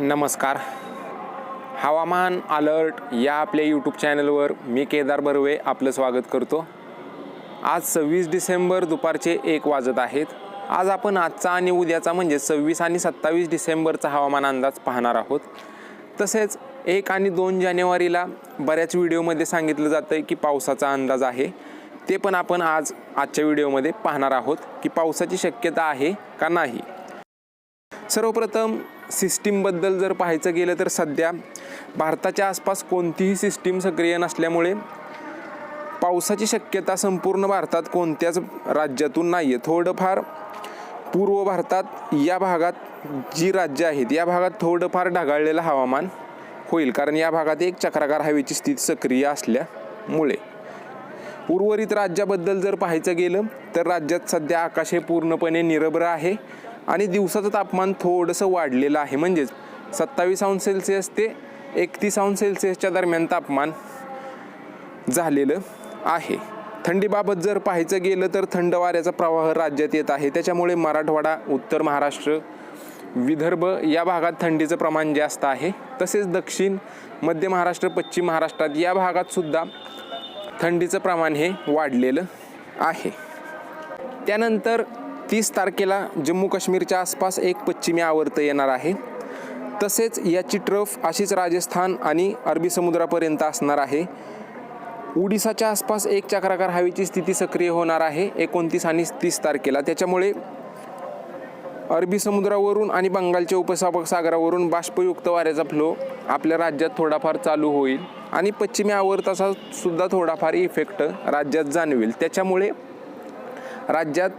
नमस्कार. हवामान अलर्ट या आपल्या यूट्यूब चॅनलवर मी केदार बर्वे आपलं स्वागत करतो. आज सव्वीस डिसेंबर दुपारचे एक वाजत आहेत. आज आपण आजचा आणि उद्याचा म्हणजे सव्वीस आणि सत्तावीस डिसेंबरचा हवामान अंदाज पाहणार आहोत. तसेच एक आणि दोन जानेवारीला बऱ्याच व्हिडिओमध्ये सांगितलं जातं आहे की पावसाचा अंदाज आहे. ते पण आपण आज आजच्या व्हिडिओमध्ये पाहणार आहोत की पावसाची शक्यता आहे का नाही. सर्वप्रथम सिस्टीमबद्दल जर पाहायचं गेलं तर सध्या भारताच्या आसपास कोणतीही सिस्टीम सक्रिय नसल्यामुळे पावसाची शक्यता संपूर्ण भारतात कोणत्याच राज्यातून नाही आहे थोडंफार पूर्व भारतात या भागात जी राज्य आहेत या भागात थोडंफार ढगाळलेलं हवामान होईल. कारण या भागात एक चक्राकार हवेची स्थिती सक्रिय असल्यामुळे. उर्वरित राज्याबद्दल जर पाहायचं गेलं तर राज्यात सध्या आकाश हे पूर्णपणे निरभ्र आहे. आणि दिवसाचं तापमान थोडंसं वाढलेलं आहे. म्हणजेच सत्तावीस अंश सेल्सिअस ते एकतीस अंश सेल्सिअसच्या दरम्यान तापमान झालेलं आहे. थंडीबाबत जर पाहायचं गेलं तर थंड वाऱ्याचा प्रवाह राज्यात येत आहे. त्याच्यामुळे मराठवाडा उत्तर महाराष्ट्र विदर्भ या भागात थंडीचं प्रमाण जास्त आहे. तसेच दक्षिण मध्य महाराष्ट्र पश्चिम महाराष्ट्रात या भागात सुद्धा थंडीचं प्रमाण हे वाढलेलं आहे. त्यानंतर तीस तारखेला जम्मू काश्मीरच्या आसपास एक पश्चिमी आवर्त येणार आहे. तसेच याची ट्रफ अशीच राजस्थान आणि अरबी समुद्रापर्यंत असणार आहे. उडिसाच्या आसपास एक चक्राकार हवेची स्थिती सक्रिय होणार आहे एकोणतीस आणि तीस तारखेला. त्याच्यामुळे अरबी समुद्रावरून आणि बंगालच्या उपसागरावरून बाष्पयुक्त वाऱ्याचा फ्लो आपल्या राज्यात थोडाफार चालू होईल आणि पश्चिमी आवर्ताचा सुद्धा थोडाफार इफेक्ट राज्यात जाणवेल. त्याच्यामुळे राज्यात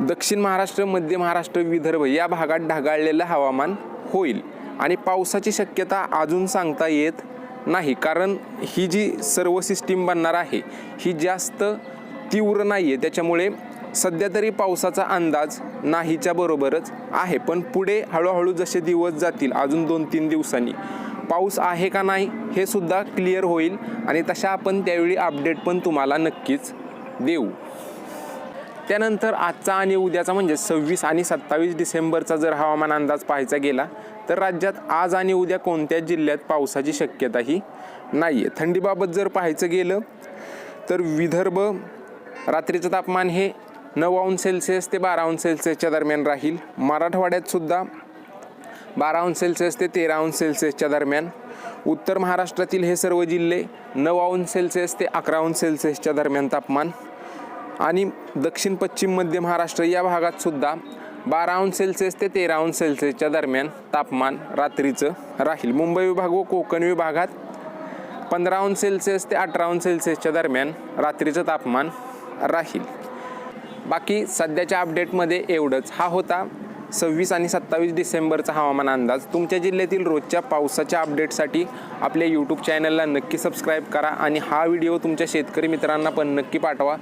दक्षिण महाराष्ट्र मध्य महाराष्ट्र विदर्भ या भागात ढगाळलेलं हवामान होईल. आणि पावसाची शक्यता अजून सांगता येत नाही. कारण ही जी सर्व सिस्टीम बनणार आहे ही जास्त तीव्र नाही आहे त्याच्यामुळे सध्या तरी पावसाचा अंदाज नाहीच्या बरोबरच आहे. पण पुढे हळूहळू जसे दिवस जातील अजून दोन तीन दिवसांनी. पाऊस आहे का नाही हे सुद्धा क्लिअर होईल. आणि तशा आपण त्यावेळी अपडेट पण तुम्हाला नक्कीच देऊ. त्यानंतर आजचा आणि उद्याचा म्हणजे सव्वीस आणि सत्तावीस डिसेंबरचा जर हवामान अंदाज पाहायचा गेला तर राज्यात आज आणि उद्या कोणत्याच जिल्ह्यात पावसाची शक्यताही नाही आहे थंडीबाबत जर पाहायचं गेलं तर विदर्भ रात्रीचं तापमान हे नऊ अंश सेल्सिअस ते बारा अंश सेल्सिअसच्या दरम्यान राहील. मराठवाड्यात सुद्धा बारा अंश सेल्सिअस ते तेरा अंश सेल्सिअसच्या दरम्यान. उत्तर महाराष्ट्रातील हे सर्व जिल्हे नऊ अंश सेल्सिअस ते अकरा अंश सेल्सिअसच्या दरम्यान तापमान आणि दक्षिण पश्चिम मध्य महाराष्ट्र या भागात सुद्धा बारा अंश सेल्सिअस ते तेरा अंश सेल्सिअसच्या दरम्यान तापमान रात्रीचं राहील. मुंबई विभाग व कोकण विभागात पंधरा अंश सेल्सिअस ते अठरा अंश सेल्सिअसच्या दरम्यान रात्रीचं तापमान राहील. बाकी सध्याच्या अपडेटमध्ये एवढंच. हा होता सव्वीस आणि सत्तावीस डिसेंबरचा हवामान अंदाज. तुमच्या जिल्ह्यातील रोजच्या पावसाच्या अपडेटसाठी आपल्या यूट्यूब चॅनलला नक्की सबस्क्राईब करा आणि हा व्हिडिओ तुमच्या शेतकरी मित्रांना पण नक्की पाठवा.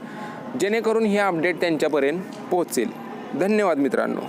जेणेकरून हे अपडेट त्यांच्यापर्यंत पोहोचेल. धन्यवाद मित्रांनो.